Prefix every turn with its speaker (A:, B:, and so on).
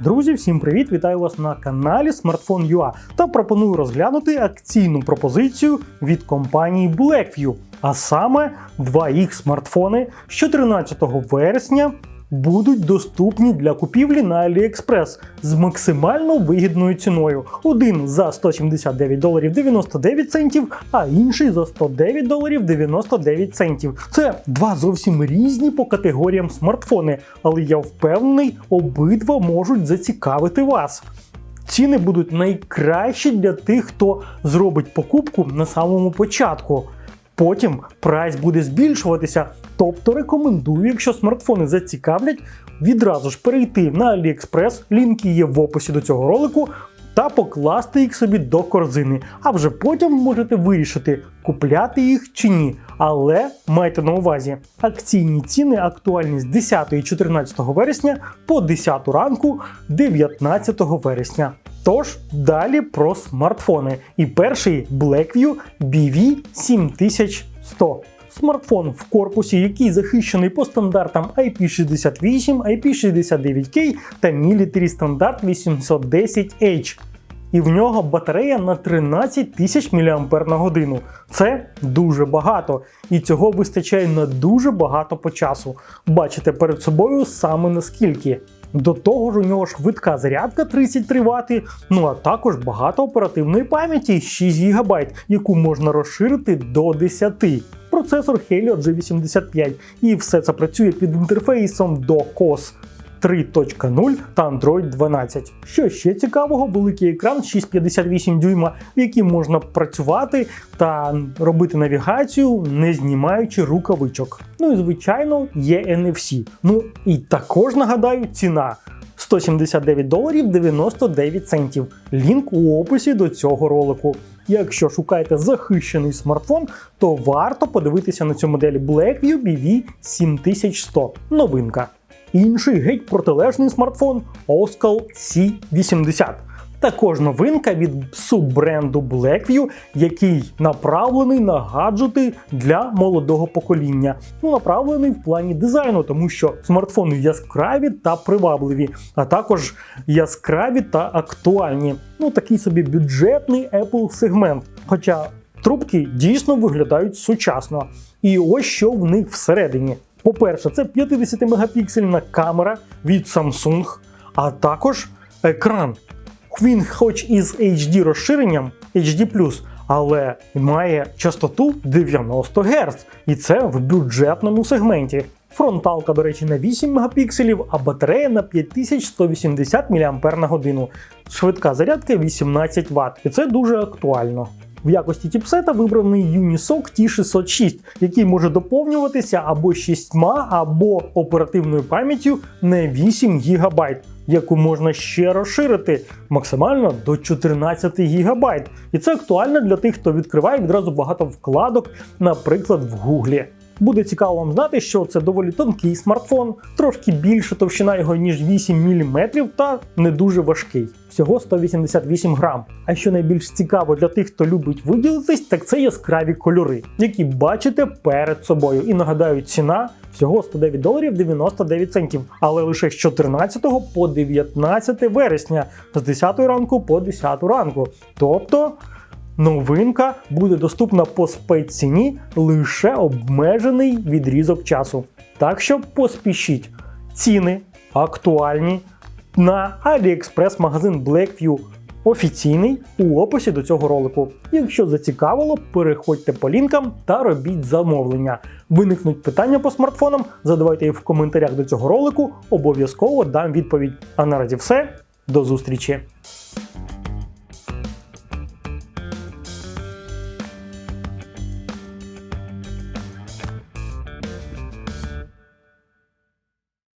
A: Друзі, всім привіт! Вітаю вас на каналі Smartphone.ua та пропоную розглянути акційну пропозицію від компанії Blackview, а саме 2 їх смартфони з 14 вересня будуть доступні для купівлі на AliExpress з максимально вигідною ціною. Один за 179 доларів 99 центів, а інший за 109 доларів 99 центів. Це два зовсім різні по категоріям смартфони, але я впевнений, обидва можуть зацікавити вас. Ціни будуть найкращі для тих, хто зробить покупку на самому початку. Потім прайс буде збільшуватися, тобто рекомендую, якщо смартфони зацікавлять, відразу ж перейти на AliExpress, лінки є в описі до цього ролику, та покласти їх собі до корзини. А вже потім можете вирішити, купляти їх чи ні. Але майте на увазі, акційні ціни актуальні з 10 і 14 вересня по 10 ранку 19 вересня. Тож далі про смартфони. І перший Blackview BV 7100. Смартфон в корпусі, який захищений по стандартам IP68, IP69K та Military стандарт 810H. І в нього батарея на 13 тисяч мАч. Це дуже багато, і цього вистачає на дуже багато по часу. Бачите перед собою саме наскільки. До того ж, у нього швидка зарядка 33 Вт, ну а також багато оперативної пам'яті 6 ГБ, яку можна розширити до 10. Процесор Helio G85, і все це працює під інтерфейсом до COS 3.0 та Android 12. Що ще цікавого, великий екран 6,58 дюйма, в яким можна працювати та робити навігацію, не знімаючи рукавичок. Ну і звичайно, є NFC. Ну і також нагадаю, ціна. 179 доларів 99 центів. Лінк у описі до цього ролику. Якщо шукаєте захищений смартфон, то варто подивитися на цю модель Blackview BV 7100. Новинка. Інший геть протилежний смартфон Oskal C80. Також новинка від суббренду Blackview, який направлений на гаджети для молодого покоління. Ну, направлений в плані дизайну, тому що смартфони яскраві та привабливі, а також яскраві та актуальні. Ну, такий собі бюджетний Apple сегмент. Хоча трубки дійсно виглядають сучасно. І ось що в них всередині. По-перше, це 50-мегапіксельна камера від Samsung, а також екран. Він хоч із HD розширенням HD+, але має частоту 90 Гц, і це в бюджетному сегменті. Фронталка, до речі, на 8 мегапікселів, а батарея на 5180 мАч. Швидка зарядка 18 Вт, і це дуже актуально. В якості чіпсета вибраний Unisoc T606, який може доповнюватися або 6, або оперативною пам'яттю на 8 ГБ, яку можна ще розширити максимально до 14 ГБ. І це актуально для тих, хто відкриває відразу багато вкладок, наприклад, в Гуглі. Буде цікаво вам знати, що це доволі тонкий смартфон, трошки більше товщина його ніж 8 мм та не дуже важкий. Всього 188 грам. А що найбільш цікаво для тих, хто любить виділитись, так це яскраві кольори, які бачите перед собою. І нагадаю, ціна всього 109 доларів 99 центів, але лише з 14 по 19 вересня, з 10 ранку по 10 ранку. Тобто. Новинка буде доступна по спецціні лише обмежений відрізок часу. Так що поспішіть. Ціни актуальні на AliExpress магазин Blackview офіційний у описі до цього ролику. Якщо зацікавило, переходьте по лінкам та робіть замовлення. Виникнуть питання по смартфонам, задавайте їх в коментарях до цього ролику, обов'язково дам відповідь. А наразі все, до зустрічі!